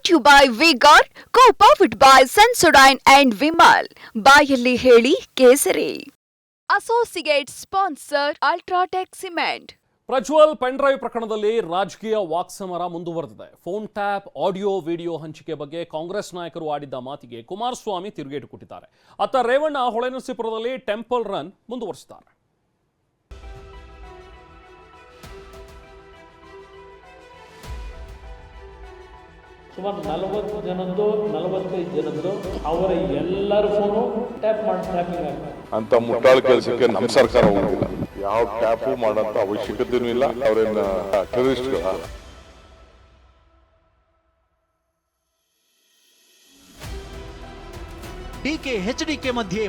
Brought you by vigor co powered by Sensodyne and Vimal ಬಾಯಲ್ಲಿ ಹೇಳಿ ಕೇಸರಿ. Associate sponsor UltraTech cement Prajwal pendrive ಪ್ರಕರಣದಲ್ಲಿ ರಾಜಕೀಯ ವಾಕ್ಸಮರ ಮುಂದುವರೆದಿದೆ. ಫೋನ್ ಟ್ಯಾಪ್, ಆಡಿಯೋ, ವಿಡಿಯೋ ಹಂಚಿಕೆ ಬಗ್ಗೆ ಕಾಂಗ್ರೆಸ್ ನಾಯಕರು ಆಡಿದ್ದ ಮಾತಿಗೆ ಕುಮಾರಸ್ವಾಮಿ ತಿರುಗೇಟು ಕೊಟ್ಟಿದ್ದಾರೆ. ಅತ್ತ ರೇವಣ್ಣ ಹೊಳೆನರಸೀಪುರದಲ್ಲಿ ಟೆಂಪಲ್ ರನ್ ಮುಂದುವರಿಸಿದ್ದಾರೆ. ಸುಮಾರು ನಲವತ್ತು ಜನದ್ದು ನಲವತ್ತೈದು ಜನದ್ದು ಅವರ ಎಲ್ಲರ ಫೋನು ಟ್ಯಾಪ್ ಮಾಡಿ ಟ್ಯಾಪಿಂಗ್ ಆಗ್ತದೆ ಅಂತ ಮುಟ್ಟಾಳ ಕೆಲಸಕ್ಕೆ ನಮ್ಮ ಸರ್ಕಾರ ಹೋಗಿಲ್ಲ ಯಾವ ಟ್ಯಾಪು ಮಾಡೋಂಥ ಅವಶ್ಯಕತೆಯೂ ಇಲ್ಲ. ಅವರೇನ ಟೆರರಿಸ್ಟ್ಗಳ ಡಿಕೆ ಎಚ್ಡಿಕೆ ಮಧ್ಯೆ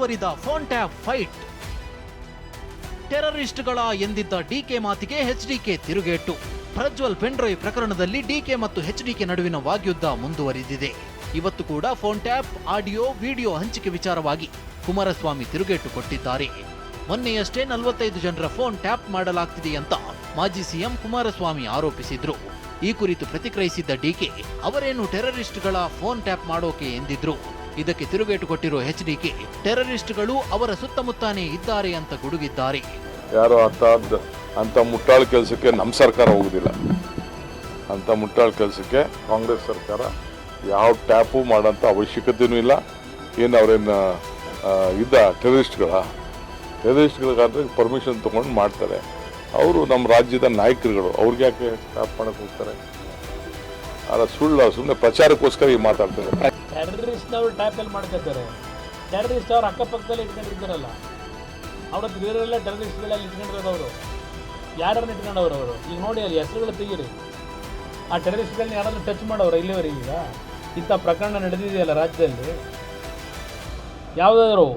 ಮುಂದುವರಿದ ಫೋನ್ ಟ್ಯಾಪ್ ಫೈಟ್. ಟೆರರಿಸ್ಟ್ಗಳ ಎಂದಿದ್ದ ಡಿಕೆ ಮಾತಿಗೆ ಎಚ್ಡಿಕೆ ತಿರುಗೇಟು. ಪ್ರಜ್ವಲ್ ಪೆಂಡ್ರೈ ಪ್ರಕರಣದಲ್ಲಿ ಡಿಕೆ ಮತ್ತು ಎಚ್ಡಿಕೆ ನಡುವಿನ ವಾಗ್ಯುದ್ಧ ಮುಂದುವರಿದಿದೆ. ಇವತ್ತು ಕೂಡ ಫೋನ್ ಟ್ಯಾಪ್, ಆಡಿಯೋ, ವಿಡಿಯೋ ಹಂಚಿಕೆ ವಿಚಾರವಾಗಿ ಕುಮಾರಸ್ವಾಮಿ ತಿರುಗೇಟು ಕೊಟ್ಟಿದ್ದಾರೆ. ಮೊನ್ನೆಯಷ್ಟೇ ನಲವತ್ತೈದು ಜನರ ಫೋನ್ ಟ್ಯಾಪ್ ಮಾಡಲಾಗ್ತಿದೆ ಅಂತ ಮಾಜಿ ಸಿಎಂ ಕುಮಾರಸ್ವಾಮಿ ಆರೋಪಿಸಿದ್ರು. ಈ ಕುರಿತು ಪ್ರತಿಕ್ರಿಯಿಸಿದ್ದ ಡಿಕೆ ಅವರೇನು ಟೆರರಿಸ್ಟ್ಗಳ ಫೋನ್ ಟ್ಯಾಪ್ ಮಾಡೋಕೆ ಎಂದಿದ್ರು? ಇದಕ್ಕೆ ತಿರುಗೇಟು ಕೊಟ್ಟಿರೋ ಎಚ್ಡಿಕೆ ಟೆರರಿಸ್ಟ್ಗಳು ಅವರ ಸುತ್ತಮುತ್ತಾನೇ ಇದ್ದಾರೆ ಅಂತ ಗುಡುಗಿದ್ದಾರೆ. ಯಾರು ಅಂತ ಅಂತ ಮುಟ್ಟಾಳ ಕೆಲಸಕ್ಕೆ ನಮ್ಮ ಸರ್ಕಾರ ಹೋಗುದಿಲ್ಲ. ಅಂತ ಮುಟ್ಟಾಳ ಕೆಲಸಕ್ಕೆ ಕಾಂಗ್ರೆಸ್ ಸರ್ಕಾರ ಯಾವ ಟ್ಯಾಪು ಮಾಡೋಂಥ ಅವಶ್ಯಕತೆಯೂ ಇಲ್ಲ. ಏನು ಅವರೇನು ಇದ್ದ ಟೆರರಿಸ್ಟ್ಗಳ ಟೆರರಿಸ್ಟ್ಗಳಿಗಾದ್ರೆ ಪರ್ಮಿಷನ್ ತೊಗೊಂಡು ಮಾಡ್ತಾರೆ. ಅವರು ನಮ್ಮ ರಾಜ್ಯದ ನಾಯಕರುಗಳು ಅವ್ರಿಗೆ ಯಾಕೆ ಟ್ಯಾಪ್ ಮಾಡೋಕ್ಕೆ ಹೋಗ್ತಾರೆ? ಅಲ್ಲ ಸುಳ್ಳು ಸುಮ್ಮನೆ ಪ್ರಚಾರಕ್ಕೋಸ್ಕರ ಈಗ ಮಾತಾಡ್ತಾರೆ ಟೆರರಿಸ್ಟ್ನವ್ರು ಟ್ಯಾಪಲ್ಲಿ ಮಾಡ್ಕೊತಾರೆ ಟೆರರಿಸ್ಟ್ ಅವ್ರ ಅಕ್ಕಪಕ್ಕದಲ್ಲಿ ಇಟ್ಕೊಂಡಿರ್ತಾರಲ್ಲ ಅವ್ರ ಬೇರೆಲ್ಲ ಟೆರರಿಸ್ಟ್ಗಳಲ್ಲಿ ಟೆರರಿಸ್ಟ್ಗಳೆಲ್ಲ ಇಟ್ಕೊಂಡಿರೋದು ಅವರು. ಯಾರನ್ನು ಇಟ್ಕೊಂಡವ್ರು ಅವರು? ಈಗ ನೋಡಿ ಅಲ್ಲಿ ಹೆಸರುಗಳು ತೆಗೀರಿ. ಆ ಟೆರರಿಸ್ಟ್ಗಳನ್ನ ಯಾರಾದರೂ ಟಚ್ ಮಾಡೋರು ಇಲ್ಲಿವರೆಗೆ ಈಗ? ಇಂಥ ಪ್ರಕರಣ ನಡೆದಿದೆಯಲ್ಲ ರಾಜ್ಯದಲ್ಲಿ? ಯಾವುದಾದ್ರು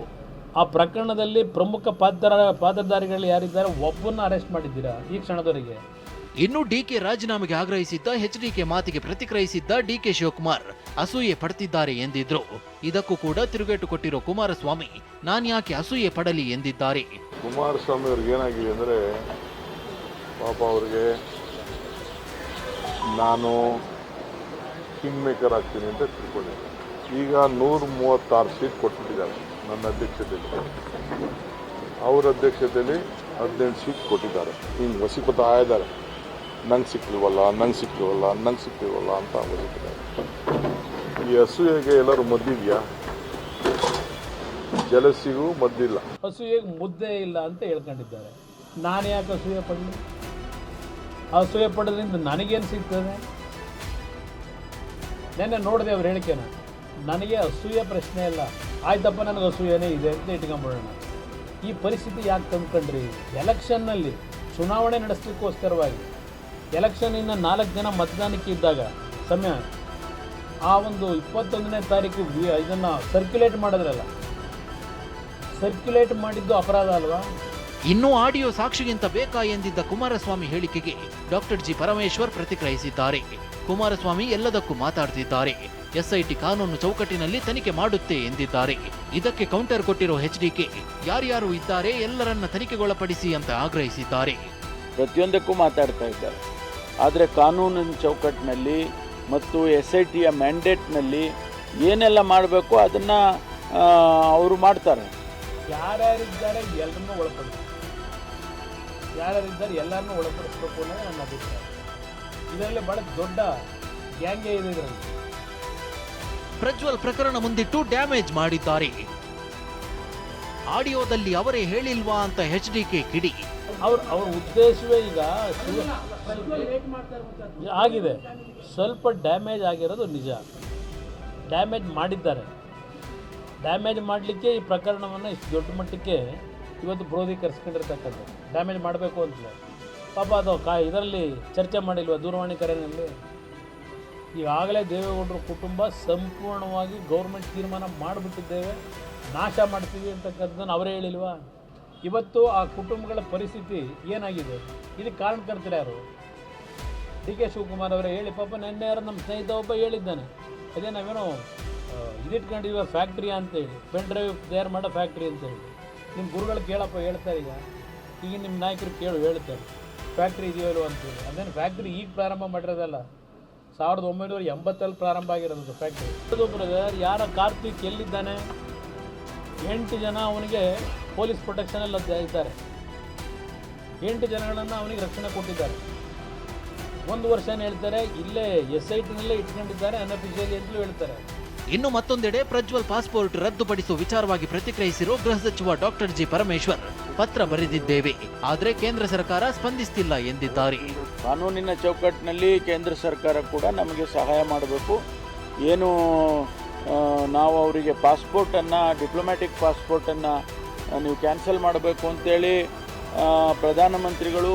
ಆ ಪ್ರಕರಣದಲ್ಲಿ ಪ್ರಮುಖ ಪಾತ್ರ ಪಾತ್ರಧಾರಿಗಳು ಯಾರಿದ್ದಾರೆ, ಒಬ್ಬನ್ನ ಅರೆಸ್ಟ್ ಮಾಡಿದ್ದೀರಾ ಈ ಕ್ಷಣದವರೆಗೆ? ಇನ್ನು ಡಿಕೆ ರಾಜೀನಾಮೆಗೆ ಆಗ್ರಹಿಸಿದ್ದ ಎಚ್ಡಿಕೆ ಮಾತಿಗೆ ಪ್ರತಿಕ್ರಿಯಿಸಿದ್ದ ಡಿಕೆ ಶಿವಕುಮಾರ್. ಅಸೂಯೆ ಪಡ್ತಿದ್ದಾರೆ ಎಂದಿದ್ರು. ಇದಕ್ಕೂ ಕೂಡ ತಿರುಗೇಟು ಕೊಟ್ಟಿರೋ ಕುಮಾರಸ್ವಾಮಿ, ನಾನು ಯಾಕೆ ಅಸೂಯೆ ಪಡಲಿ ಎಂದಿದ್ದಾರೆ. ಕುಮಾರಸ್ವಾಮಿ ಅವ್ರಿಗೆ ಏನಾಗಿದೆ ಅಂದ್ರೆ, ಪಾಪ ಅವ್ರಿಗೆ ನಾನು ಕಿಂಗ್ ಮೇಕರ್ ಆಗ್ತೀನಿ ಅಂತ ತಿಳ್ಕೊಂಡಿದ್ದೆ ಈಗ ನೂರ ಮೂವತ್ತಾರು ಸೀಟ್ ಕೊಟ್ಬಿಟ್ಟಿದ್ದಾರೆ ನನ್ನ ಅಧ್ಯಕ್ಷತೆಯಲ್ಲಿ. ಅವ್ರ ಅಧ್ಯಕ್ಷತೆಯಲ್ಲಿ ಹದಿನೆಂಟು ಸೀಟ್ ಕೊಟ್ಟಿದ್ದಾರೆ. ಹಿಂಗೆ ವಸಿಪತ ಇದ್ದಾರೆ ನಂಗೆ ಸಿಕ್ಲಿವಲ್ಲ ನಂಗೆ ಸಿಕ್ಲಿವಲ್ಲ ನಂಗೆ ಸಿಕ್ಲಿವಲ್ಲ ಅಂತ ವಸಿಪಿದ್ದಾರೆ ಈ ಅಸೂಯೆಗೆ ಎಲ್ಲರೂ ಮದ್ದಿದೆಯಾ? ಜಲಸಿಗೂ ಮದ್ದಿಲ್ಲ. ಅಸೂಯೆಗೆ ಮುದ್ದೆ ಇಲ್ಲ ಅಂತ ಹೇಳ್ಕೊಂಡಿದ್ದಾರೆ. ನಾನು ಯಾಕೆ ಅಸೂಯೆ ಪಡಲಿ? ಅಸೂಯೆ ಪಡೋದ್ರಿಂದ ನನಗೇನು ಸಿಗ್ತದೆ? ನೆನ್ನೆ ನೋಡಿದೆ ಅವ್ರು ಹೇಳಿಕೆನ. ನನಗೆ ಅಸೂಯೆ ಪ್ರಶ್ನೆ ಇಲ್ಲ. ಆಯ್ತಪ್ಪ, ನನಗೆ ಅಸೂಯೆನೇ ಇದೆ ಅಂತ ಇಟ್ಕೊಂಬಿಡೋಣ. ಈ ಪರಿಸ್ಥಿತಿ ಯಾಕೆ ತಂದ್ಕೊಂಡ್ರಿ? ಎಲೆಕ್ಷನ್ನಲ್ಲಿ ಚುನಾವಣೆ ನಡೆಸಲಿಕ್ಕೋಸ್ಕರವಾಗಿ. ಎಲೆಕ್ಷನ್ ಇನ್ನು ನಾಲ್ಕು ಜನ ಮತದಾನಕ್ಕೆ ಇದ್ದಾಗ ಸಮಯ ಆ ಒಂದು ಇಪ್ಪತ್ತೊಂದನೇ ತಾರೀಕು ವಿ- ಇದನ್ನು ಸರ್ಕ್ಯುಲೇಟ್ ಮಾಡಿದ್ರಲ್ಲ. ಸರ್ಕ್ಯುಲೇಟ್ ಮಾಡಿದ್ದು ಅಪರಾಧ ಅಲ್ವಾ? ಇನ್ನು ಆಡಿಯೋ ಸಾಕ್ಷಿಗಿಂತ ಬೇಕಾ ಎಂದಿದ್ದ ಕುಮಾರಸ್ವಾಮಿ ಹೇಳಿಕೆಗೆ ಡಾಕ್ಟರ್ ಜಿ ಪರಮೇಶ್ವರ್ ಪ್ರತಿಕ್ರಿಯಿಸಿದ್ದಾರೆ. ಕುಮಾರಸ್ವಾಮಿ ಎಲ್ಲದಕ್ಕೂ ಮಾತಾಡ್ತಿದ್ದಾರೆ. ಎಸ್ಐಟಿ ಕಾನೂನು ಚೌಕಟ್ಟಿನಲ್ಲಿ ತನಿಖೆ ಮಾಡುತ್ತೆ ಎಂದಿದ್ದಾರೆ. ಇದಕ್ಕೆ ಕೌಂಟರ್ ಕೊಟ್ಟಿರೋ ಎಚ್ಡಿಕೆ ಯಾರ್ಯಾರು ಇದ್ದಾರೆ ಎಲ್ಲರನ್ನ ತನಿಖೆಗೊಳಪಡಿಸಿ ಅಂತ ಆಗ್ರಹಿಸಿದ್ದಾರೆ. ಪ್ರತಿಯೊಂದಕ್ಕೂ ಮಾತಾಡ್ತಾ ಇದ್ದಾರೆ. ಆದರೆ ಕಾನೂನಿನ ಚೌಕಟ್ಟಿನಲ್ಲಿ ಮತ್ತು ಎಸ್ ಐ ಟಿಯ ಮ್ಯಾಂಡೇಟ್ನಲ್ಲಿ ಏನೆಲ್ಲ ಮಾಡಬೇಕು ಅದನ್ನು ಅವರು ಮಾಡ್ತಾರೆ. ಯಾರ್ಯಾರಿದ್ದಾರೆ ಎಲ್ಲರನ್ನೂ ಒಳಪಡಿಸ್ತಾರೆ ಯಾರ್ಯಾರಿದ್ದಾರೆ ಎಲ್ಲರನ್ನೂ ಒಳಪಡಿಸ್ಬೇಕು ಅನ್ನೋದು ನನ್ನ ಅಭಿಪ್ರಾಯ. ಇದರಲ್ಲಿ ಭಾಳ ದೊಡ್ಡ ಗ್ಯಾಂಗೇ ಇದೆ ಇದರಲ್ಲಿ ಪ್ರಜ್ವಲ್ ಪ್ರಕರಣ ಮುಂದಿಟ್ಟು ಡ್ಯಾಮೇಜ್ ಮಾಡಿದ್ದಾರೆ. ಆಡಿಯೋದಲ್ಲಿ ಅವರೇ ಹೇಳಿಲ್ವಾ ಅಂತ ಎಚ್ಡಿಕೆ ಕಿಡಿ. ಅವ್ರ ಉದ್ದೇಶವೇ ಈಗ ಆಗಿದೆ. ಸ್ವಲ್ಪ ಡ್ಯಾಮೇಜ್ ಆಗಿರೋದು ನಿಜ. ಡ್ಯಾಮೇಜ್ ಮಾಡಿದ್ದಾರೆ. ಡ್ಯಾಮೇಜ್ ಮಾಡಲಿಕ್ಕೆ ಈ ಪ್ರಕರಣವನ್ನು ಇಷ್ಟು ದೊಡ್ಡ ಮಟ್ಟಕ್ಕೆ ಇವತ್ತು ಬ್ರೋದಿ ಕರೆಸ್ಕೊಂಡಿರ್ತಕ್ಕಂಥದ್ದು ಡ್ಯಾಮೇಜ್ ಮಾಡಬೇಕು ಅಂತಲೇ. ಪಾಪ ಅದು ಕಾ ಇದರಲ್ಲಿ ಚರ್ಚೆ ಮಾಡಿಲ್ವ ದೂರವಾಣಿ ಕರೆಯಲ್ಲಿ ಈಗಾಗಲೇ ದೇವೇಗೌಡರ ಕುಟುಂಬ ಸಂಪೂರ್ಣವಾಗಿ ಗೌರ್ಮೆಂಟ್ ತೀರ್ಮಾನ ಮಾಡಿಬಿಟ್ಟಿದ್ದೇವೆ. ನಾಶ ಮಾಡ್ತೀವಿ ಅಂತಕ್ಕಂಥದ್ದನ್ನು ಅವರೇ ಹೇಳಿಲ್ವಾ? ಇವತ್ತು ಆ ಕುಟುಂಬಗಳ ಪರಿಸ್ಥಿತಿ ಏನಾಗಿದೆ? ಇದಕ್ಕೆ ಕಾರಣಕರ್ತರು ಯಾರು? ಡಿ ಕೆ ಶಿವಕುಮಾರ್ ಅವರೇ ಹೇಳಿ ಪಾಪ ನೆನ್ನೆ ಯಾರು ನಮ್ಮ ಸ್ನೇಹಿತ ಒಬ್ಬ ಹೇಳಿದ್ದಾನೆ. ಅದೇ ನಾವೇನು ಆ, ಇದಿಟ್ಕೊಂಡಿವ ಫ್ಯಾಕ್ಟ್ರಿ ಅಂತೇಳಿ ಪೆನ್ ಡ್ರೈವ್ ತಯಾರು ಮಾಡೋ ಫ್ಯಾಕ್ಟ್ರಿ ಅಂತೇಳಿ ನಿಮ್ಮ ಗುರುಗಳು ಕೇಳಪ್ಪ ಹೇಳ್ತಾರೆ ಈಗ ಈಗ ನಿಮ್ಮ ನಾಯಕರು ಕೇಳು ಹೇಳ್ತಾರೆ. ಫ್ಯಾಕ್ಟ್ರಿ ಇದೆಯೋ ಅಂತೇಳಿ ಅದೇನು ಫ್ಯಾಕ್ಟ್ರಿ ಈಗ ಪ್ರಾರಂಭ ಮಾಡಿರೋದಲ್ಲ? ಸಾವಿರದ ಒಂಬೈನೂರ ಎಂಬತ್ತಲ್ಲಿ ಪ್ರಾರಂಭ ಆಗಿರೋದು ಫ್ಯಾಕ್ಟ್ರಿ ಯಾರ ಕಾರ್ತಿಕ್ ಎಲ್ಲಿದ್ದಾನೆ? ಎಂಟು ಜನ ಅವನಿಗೆ ಪೊಲೀಸ್ ಪ್ರೊಟೆಕ್ಷನಲ್ಲಿ ಇದ್ದಾರೆ. ಎಂಟು ಜನಗಳನ್ನು ಅವನಿಗೆ ರಕ್ಷಣೆ ಕೊಟ್ಟಿದ್ದಾರೆ. ಒಂದು ವರ್ಷ ಹೇಳ್ತಾರೆ? ಇಲ್ಲೇ ಎಸ್ ಐ ಟಿನಲ್ಲೇ ಇಟ್ಕೊಂಡಿದ್ದಾರೆ ಅನ್ಅಫಿಷಿಯಲಿ ಅಂತಲೂ ಹೇಳ್ತಾರೆ. ಇನ್ನು ಮತ್ತೊಂದೆಡೆ ಪ್ರಜ್ವಲ್ ಪಾಸ್ಪೋರ್ಟ್ ರದ್ದುಪಡಿಸುವ ವಿಚಾರವಾಗಿ ಪ್ರತಿಕ್ರಿಯಿಸಿರುವ ಗೃಹ ಸಚಿವ ಡಾಕ್ಟರ್ ಜಿ ಪರಮೇಶ್ವರ್. ಪತ್ರ ಬರೆದಿದ್ದೇವೆ. ಆದರೆ ಕೇಂದ್ರ ಸರ್ಕಾರ ಸ್ಪಂದಿಸ್ತಿಲ್ಲ ಎಂದಿದ್ದಾರೆ. ಕಾನೂನಿನ ಚೌಕಟ್ಟಿನಲ್ಲಿ ಕೇಂದ್ರ ಸರ್ಕಾರ ಕೂಡ ನಮಗೆ ಸಹಾಯ ಮಾಡಬೇಕು. ಏನು ನಾವು ಅವರಿಗೆ ಪಾಸ್ಪೋರ್ಟನ್ನು ಡಿಪ್ಲೊಮ್ಯಾಟಿಕ್ ಪಾಸ್ಪೋರ್ಟನ್ನು ನೀವು ಕ್ಯಾನ್ಸಲ್ ಮಾಡಬೇಕು ಅಂತೇಳಿ ಪ್ರಧಾನಮಂತ್ರಿಗಳು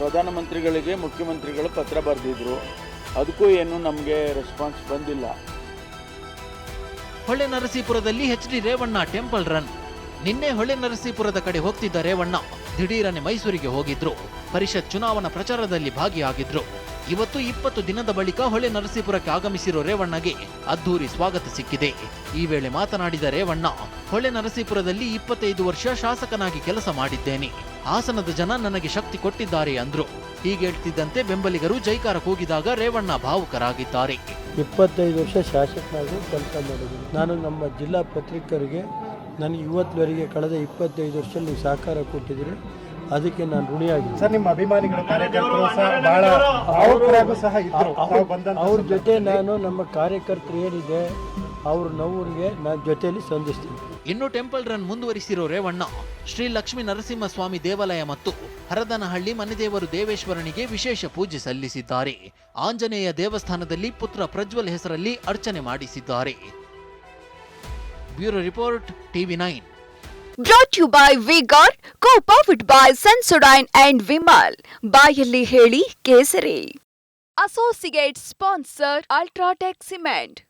ಪ್ರಧಾನಮಂತ್ರಿಗಳಿಗೆ ಮುಖ್ಯಮಂತ್ರಿಗಳು ಪತ್ರ ಬರೆದಿದ್ರು. ಅದಕ್ಕೂ ಏನು ನಮಗೆ ರೆಸ್ಪಾನ್ಸ್ ಬಂದಿಲ್ಲ. ಹೊಳೆ ನರಸೀಪುರದಲ್ಲಿ H D Revanna temple run ನಿನ್ನೆ ಹೊಳೆ ನರಸೀಪುರದ ಕಡೆ ಹೋಗ್ತಿದ್ದ ರೇವಣ್ಣ ದಿಢೀರನೆ ಮೈಸೂರಿಗೆ ಹೋಗಿದ್ರು. ಪರಿಷತ್ ಚುನಾವಣಾ ಪ್ರಚಾರದಲ್ಲಿ ಭಾಗಿಯಾಗಿದ್ರು. ಇವತ್ತು ಇಪ್ಪತ್ತು ದಿನದ ಬಳಿಕ ಹೊಳೆ ನರಸೀಪುರಕ್ಕೆ ಆಗಮಿಸಿರೋ ರೇವಣ್ಣಗೆ ಅದ್ದೂರಿ ಸ್ವಾಗತ ಸಿಕ್ಕಿದೆ. ಈ ವೇಳೆ ಮಾತನಾಡಿದ ರೇವಣ್ಣ, ಹೊಳೆ ನರಸೀಪುರದಲ್ಲಿ ಇಪ್ಪತ್ತೈದು ವರ್ಷ ಶಾಸಕನಾಗಿ ಕೆಲಸ ಮಾಡಿದ್ದೇನೆ. ಹಾಸನದ ಜನ ನನಗೆ ಶಕ್ತಿ ಕೊಟ್ಟಿದ್ದಾರೆ ಅಂದ್ರು. ಹೀಗೆ ಹೇಳ್ತಿದ್ದಂತೆ ಬೆಂಬಲಿಗರು ಜೈಕಾರ ಕೂಗಿದಾಗ ರೇವಣ್ಣ ಭಾವುಕರಾಗಿದ್ದಾರೆ. ಇಪ್ಪತ್ತೈದು ವರ್ಷ ಶಾಸಕನಾಗಿ ಕೆಲಸ ಮಾಡಿದ್ದೀನಿ. ನಾನು ನಮ್ಮ ಜಿಲ್ಲಾ ಪತ್ರಿಕರಿಗೆ ನನಗೆ ಇವತ್ತುವರೆಗೆ ಕಳೆದ ಇಪ್ಪತ್ತೈದು ವರ್ಷದಲ್ಲಿ ನೀವು ಸಹಕಾರ ಕೊಟ್ಟಿದ್ದೀರಿ ಅದಕ್ಕೆ ನಾನು ಋಣಿಯಾಗಿದ್ದೀನಿ. ಸರ್ ನಿಮ್ಮ ಅಭಿಮಾನಿಗಳು ಕಾರ್ಯಕರ್ತರು ಸಹ ಬಹಳ ಭಾವುಕರಾಗೂ ಸಹ ಇದ್ರು. ತಾವು ಬಂದಂತ ಅವ್ರ ಜೊತೆ ನಾನು ನಮ್ಮ ಕಾರ್ಯಕರ್ತರು ಏನಿದೆ ಅವ್ರ ನೋವಿಗೆ ನಾನು ಜೊತೆಯಲ್ಲಿ ಸಂಧಿಸ್ತೀನಿ. ಇನ್ನು ಟೆಂಪಲ್ ರನ್ ಮುಂದುವರಿಸಿರೋ ರೇವಣ್ಣ ಶ್ರೀ ಲಕ್ಷ್ಮೀ ನರಸಿಂಹಸ್ವಾಮಿ ದೇವಾಲಯ ಮತ್ತು ಹರದನಹಳ್ಳಿ ಮನೆದೇವರು ದೇವೇಶ್ವರನಿಗೆ ವಿಶೇಷ ಪೂಜೆ ಸಲ್ಲಿಸಿದ್ದಾರೆ. ಆಂಜನೇಯ ದೇವಸ್ಥಾನದಲ್ಲಿ ಪುತ್ರ ಪ್ರಜ್ವಲ್ ಹೆಸರಲ್ಲಿ ಅರ್ಚನೆ ಮಾಡಿಸಿದ್ದಾರೆ. Bureau report TV nine. Brought you by vigor co powered by Sensodyne and Vimal ಬಾಯಲ್ಲಿ ಹೇಳಿ ಕೇಸರಿ. Associate sponsor UltraTech cement